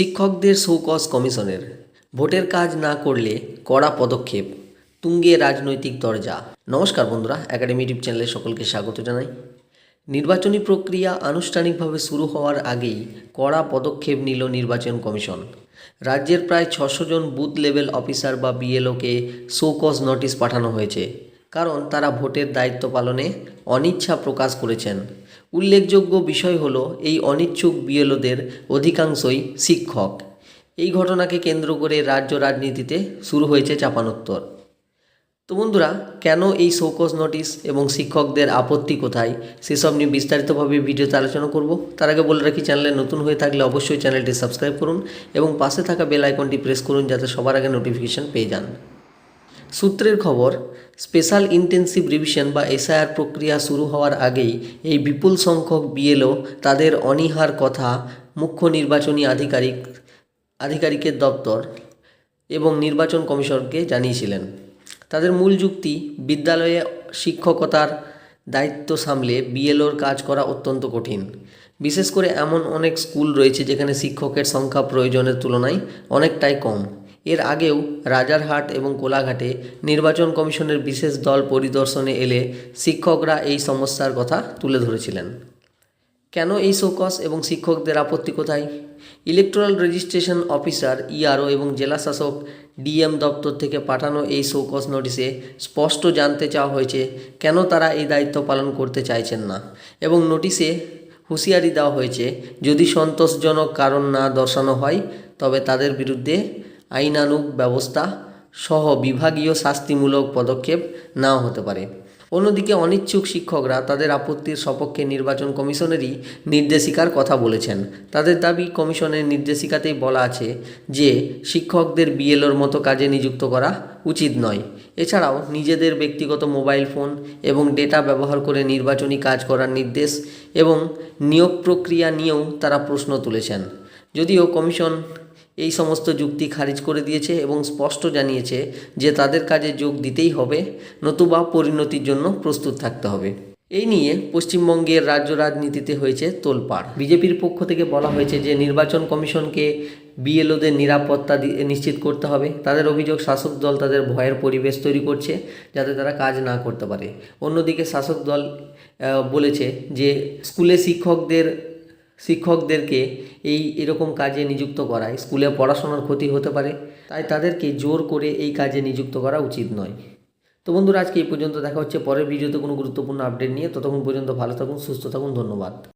শিক্ষকদের শৌকস কমিশনের। ভোটের কাজ না করলে কড়া পদক্ষেপ, তুঙ্গে রাজনৈতিক দরজা। নমস্কার বন্ধুরা একাডেমি ইউটিউব চ্যানেলে সকলকে স্বাগত জানাই। নির্বাচনী প্রক্রিয়া আনুষ্ঠানিকভাবে শুরু হওয়ার আগেই কড়া পদক্ষেপ নিল নির্বাচন কমিশন। রাজ্যের প্রায় ছশো জন বুথ লেভেল অফিসার বা বিএলওকে শোকজ নোটিশ পাঠানো হয়েছে। কারণ তারা ভোটের দায়িত্ব পালনে অনিচ্ছা প্রকাশ করেছেন। উল্লেখযোগ্য বিষয় হল এই অনিচ্ছুক বিএলওদের অধিকাংশই শিক্ষক। এই ঘটনাকে কেন্দ্র করে রাজ্য রাজনীতিতে শুরু হয়েছে চাপানোত্তর। তো বন্ধুরা, কেন এই শোকজ নোটিশ এবং শিক্ষকদের আপত্তি কোথায়? সেসব নিয়ে বিস্তারিতভাবে ভিডিওতে আলোচনা করব। তার আগে বলে রাখি, চ্যানেলে নতুন হয়ে থাকলে অবশ্যই চ্যানেলটি সাবস্ক্রাইব করুন এবং পাশে থাকা বেল আইকনটি প্রেস করুন যাতে সবার আগে নোটিফিকেশন পেয়ে যান। সূত্রের খবর, স্পেশাল ইন্টেন্সিভ রিভিশন বা এসআইআর প্রক্রিয়া শুরু হওয়ার আগেই এই বিপুল সংখ্যক বিএলও তাদের অনীহার কথা মুখ্য নির্বাচনী আধিকারিক, আধিকারিকের দপ্তর এবং নির্বাচন কমিশনকে জানিয়েছিলেন। তাদের মূল যুক্তি, বিদ্যালয়ে শিক্ষকতার দায়িত্ব সামলে বিএলওর কাজ করা অত্যন্ত কঠিন। বিশেষ করে এমন অনেক স্কুল রয়েছে যেখানে শিক্ষকের সংখ্যা প্রয়োজনের তুলনায় অনেকটাই কম। এর আগেও রাজারহাট এবং কোলাঘাটে নির্বাচন কমিশনের বিশেষ দল পরিদর্শনে এলে শিক্ষকরা এই সমস্যার কথা তুলে ধরেছিলেন। কেন এই শোকস এবং শিক্ষকদের আপত্তি কোথায়? ইলেকট্রাল রেজিস্ট্রেশন অফিসার ইআরও এবং জেলা শাসক ডিএম দপ্তর থেকে পাঠানো এই শোকস নোটিশে স্পষ্ট জানতে চাওয়া হয়েছে, কেন তারা এই দায়িত্ব পালন করতে চাইছেন না? এবং নোটিশে হুঁশিয়ারি দেওয়া হয়েছে, যদি সন্তোষজনক কারণ না দর্শানো হয়, তবে তাদের বিরুদ্ধে আইনানুগ ব্যবস্থা সহ বিভাগীয় শাস্তিমূলক পদক্ষেপ নাও হতে পারে। অন্যদিকে অনিচ্ছুক শিক্ষকরা তাদের আপত্তির সপক্ষে নির্বাচন কমিশনেরই নির্দেশিকার কথা বলেছেন। তাদের দাবি, কমিশনের নির্দেশিকাতেই বলা আছে যে, শিক্ষকদের বিএলওর মতো কাজে নিযুক্ত করা উচিত নয়। এছাড়াও নিজেদের ব্যক্তিগত মোবাইল ফোন এবং ডেটা ব্যবহার করে নির্বাচনী কাজ করার নির্দেশ এবং নিয়োগ প্রক্রিয়া নিয়েও তারা প্রশ্ন তুলেছেন। যদিও কমিশন এই সমস্ত যুক্তি খারিজ করে দিয়েছে এবং স্পষ্ট জানিয়েছে যে তাদের কাজে যোগ দিতেই হবে, নতুবা পরিণতির জন্য প্রস্তুত থাকতে হবে। এই নিয়ে পশ্চিমবঙ্গের রাজ্য রাজনীতিতে হয়েছে তোলপাড়। বিজেপির পক্ষ থেকে বলা হয়েছে যে নির্বাচন কমিশনকে বিএলওদের নিরাপত্তা নিশ্চিত করতে হবে। তাদের অভিযোগ, শাসক দল তাদের ভয়ের পরিবেশ তৈরি করছে যাতে তারা কাজ না করতে পারে। অন্যদিকে শাসক দল বলেছে যে স্কুলে শিক্ষকদের শিক্ষকদেরকে এই এরকম কাজে নিযুক্ত করা স্কুলে পড়াশোনার ক্ষতি হতে পারে, তাই তাদেরকে জোর করে এই কাজে নিযুক্ত করা উচিত নয়। তো বন্ধুরা, আজকে এই পর্যন্ত দেখা হচ্ছে। পরের ভিডিওতে কোনো গুরুত্বপূর্ণ আপডেট নিয়ে। ততক্ষণ পর্যন্ত ভালো থাকুন, সুস্থ থাকুন, ধন্যবাদ।